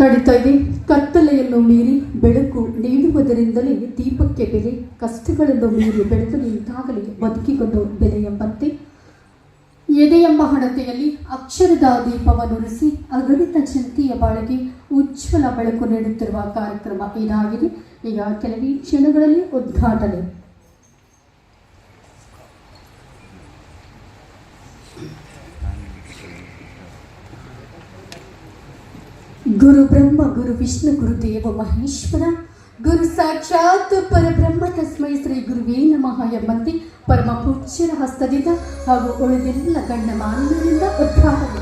ನಡೀತಾ ಇದೆ. ಕತ್ತಲೆಯನ್ನು ಮೀರಿ ಬೆಳಕು ನೀಡುವುದರಿಂದಲೇ ದೀಪಕ್ಕೆ ಬೆಲೆ ಕಷ್ಟಗಳನ್ನು ಮೀರಿ ಬೆಳೆದು ನಿಂತಾಗಲೇ ಬದುಕಿಗೊಂಡು ಬೆಲೆ ಎಂಬಂತೆ. ಎದೆಯೆಂಬ ಹಣತೆಯಲ್ಲಿ ಅಕ್ಷರದ ದೀಪವನ್ನುರಿಸಿ ಅಗಣಿತ ಚಿಂತೆಯ ಬಾಳಿಗೆ ಉಜ್ವಲ ಬೆಳಕು ನೀಡುತ್ತಿರುವ ಕಾರ್ಯಕ್ರಮ ಇದಾಗಿದೆ ಈಗ ಕೆಲವೇ ಕ್ಷಣಗಳಲ್ಲಿ ಉದ್ಘಾಟನೆ. ಗುರು ಬ್ರಹ್ಮ, ಗುರು ವಿಷ್ಣು, ಗುರು ದೇವ ಮಹೇಶ್ವರ, ಗುರು ಸಾಕ್ಷಾತ್ ಪರಬ್ರಹ್ಮ ತಸ್ಮೈ ಶ್ರೀ ಗುರುವೇ ನಮಃ ಎಂಬಂತೆ ಪರಮ ಪೂಜ್ಯರ ಹಸ್ತದಿಂದ ಹಾಗೂ ಉಳಿದೆಲ್ಲ ಗಣ್ಯ ಮಾನವರಿಂದ ಉದ್ಘಾಟನೆ